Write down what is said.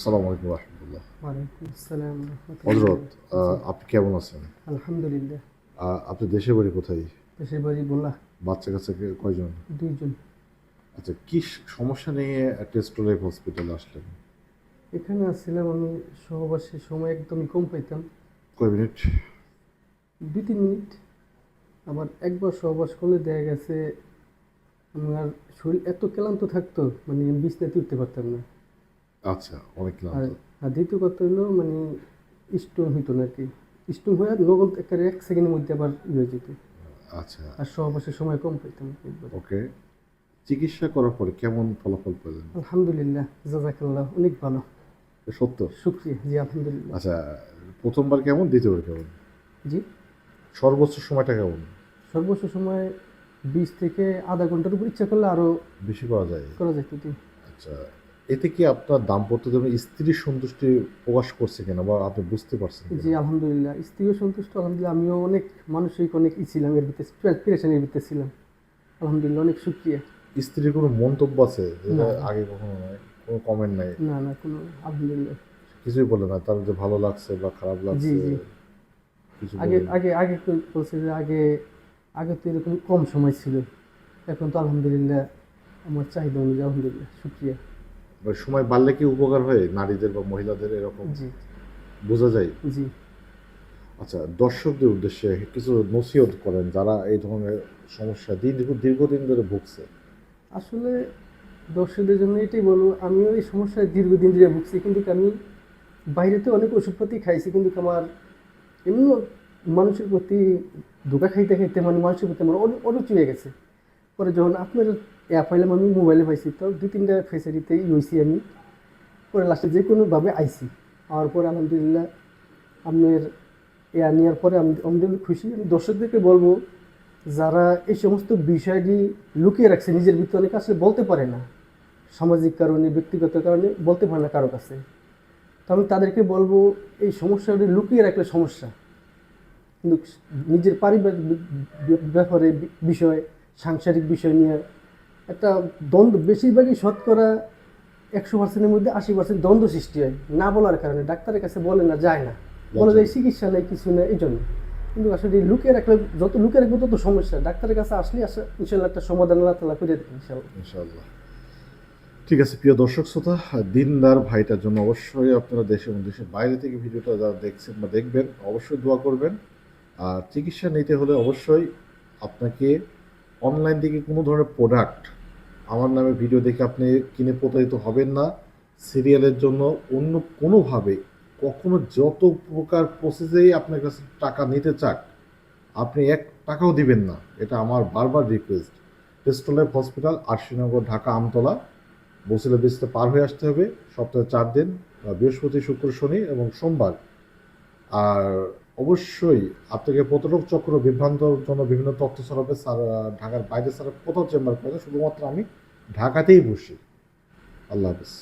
আসসালামু আলাইকুম রহমতুল্লাহ। ওয়ালাইকুম আসসালাম রহমতুল্লাহ। আপনি কেমন আছেন? আলহামদুলিল্লাহ। আপনি দেশের বাড়ি কোথায়? দেশের বাড়ি বললা বাচ্চা কাচ্চাকে কয়জন? দুইজন। আচ্ছা কি সমস্যা নিয়ে টেস্ট লাইফ হসপিটালে আসলেন? এখানে আসছিলাম আমি সহবাসের সময় একদমই কম পাইতাম। কয় মিনিট? দুই তিন মিনিট। আবার একবার সহবাস করলে দেখা গেছে আমার শরীর এত ক্লান্ত থাকতো মানে বিছনাতে উঠতে পারতাম না। আচ্ছা অনেক আর আর দ্বিতীয় কথা হলো মানে স্টোন হইতো না আর কি স্টোন হয়ে নগদ একেবারে এক সেকেন্ডের মধ্যে আবার হয়ে যেত। আচ্ছা। আর সহবাসের সময় কম পাইতাম ওকে। চিকিৎসা করার পরে কেমন ফলাফল পেলেন? আলহামদুলিল্লাহ জাজাকাল্লাহ অনেক ভালো। সত্য? শুক্রিয়া জি আলহামদুলিল্লাহ। আচ্ছা প্রথমবার কেমন দ্বিতীয়বার কেমন? জি? সর্বোচ্চ সময়টা কেমন? সর্বোচ্চ সময় বিশ থেকে আধা ঘণ্টার উপর ইচ্ছা করলে আরও বেশি করা যায়। করা জি আচ্ছা। এতে কি আপনার দাম্পত্য জীবনে স্ত্রীর সন্তুষ্টি প্রকাশ করছে কিনা বা আপনি বুঝতে পারছেন? জি আলহামদুলিল্লাহ। স্ত্রীও সন্তুষ্ট আলহামদুলিল্লাহ। আমিও অনেক মানসিক অনেক ই ছিলাম এর ভিতরে প্রেশানের ভিতরে ছিলাম। আলহামদুলিল্লাহ অনেক শুক্রিয়া স্ত্রীর কোনো মন্তব্য আছে? যেটা। আগে কখনো নাই কোনো কমেন্ট নাই? না না কোনো আলহামদুলিল্লাহ। কিছুই বলে না তার যে ভালো লাগছে বা খারাপ লাগছে জি, জি। কিছু আগে আগে আগে তো বলছে যে আগে আগে তো এরকম কম সময় ছিল। এখন তো আলহামদুলিল্লাহ আমার চাহিদা অনুযায়ী আলহামদুলিল্লাহ শুক্রিয়া। সময় বাড়লে কি উপকার হয়? নারীদের বা মহিলাদের এরকম? বোঝা যায়? জি। আচ্ছা দর্শকদের উদ্দেশ্যে কিছু নসিহত করেন যারা এই ধরনের সমস্যা দীর্ঘ দীর্ঘদিন ধরে ভুগছে। আসলে দর্শকদের জন্য এটাই বলব আমিও এই সমস্যায় দীর্ঘদিন ধরে ভুগছি কিন্তু আমি বাইরেতে অনেক ওষুধপাতি খাইছি কিন্তু আমার এমনি মানুষের প্রতি ধোকা খাইতে খাইতে মানে মানুষের প্রতি আমার অরু- অরুচি হয়ে গেছে। পরে যখন আপনার অ্যাপ পাইলাম আমি মোবাইলে পাইছি। তো দু তিনটা ফেসিলিতে ইউসি আমি। পরে লাস্টে যে কোনোভাবে আইছি। আওয়ার পরে আলহামদুলিল্লাহ আপনার এয়া নেওয়ার পরে আমি খুশি। আমি দর্শকদেরকে বলব, যারা এই সমস্ত বিষয়টি লুকিয়ে রাখছে, নিজের ভিতরে অনেকে আসলে বলতে পারে না, সামাজিক কারণে, ব্যক্তিগত কারণে, বলতে পারে না কারও কাছে। তো আমি তাদেরকে বলব, এই সমস্যাটি লুকিয়ে রাখলে সমস্যা। কিন্তু নিজের পারিবারিক ব্যাপারে বিষয়, সাংসারিক বিষয় নিয়ে একটা দ্বন্দ্ব বেশিরভাগই শতকরা একশো পার্সেন্টের মধ্যে আশি পার্সেন্ট দ্বন্দ্ব সৃষ্টি হয় না বলার কারণে। ডাক্তারের কাছে বলে না যায় না। বলে যায় চিকিৎসা নেই কিছু নেই এই জন্য। কিন্তু আসলে লুকিয়ে রাখলে যত লুকিয়ে রাখবে তত সমস্যা। ডাক্তারের কাছে আসলে ইনশাল্লাহ একটা সমাধান আল্লাহ তালা করে দেবে ইনশাল্লাহ। ঠিক আছে প্রিয় দর্শক শ্রোতা দিনদার ভাইটার জন্য অবশ্যই আপনারা দেশে এবং দেশের বাইরে থেকে ভিডিওটা যারা দেখছেন বা দেখবেন অবশ্যই দোয়া করবেন। আর চিকিৎসা নিতে হলে অবশ্যই আপনাকে অনলাইন থেকে কোনো ধরনের প্রোডাক্ট আমার নামে ভিডিও দেখে আপনি কিনে প্রতারিত হবেন না। সিরিয়ালের জন্য অন্য কোনোভাবে কখনো যত প্রকার প্রসেসেই আপনার কাছে টাকা নিতে চাক, আপনি এক টাকাও দিবেন না। এটা আমার বারবার রিকোয়েস্ট পেস্টোলাইফ হসপিটাল আরশিনগর, ঢাকা, আমতলা। বসিলা ব্রিজটা পার হয়ে আসতে হবে। সপ্তাহে চার দিন বৃহস্পতি, শুক্র, শনি এবং সোমবার। আর অবশ্যই আপনাকে প্রতারক চক্র, বিভ্রান্তর জন্য বিভিন্ন তথ্য ছড়াবে স্যার ঢাকার বাইরে স্যার কোথাও চেম্বার করে শুধুমাত্র আমি ঢাকাতেই বসি। আল্লাহ হাফিজ।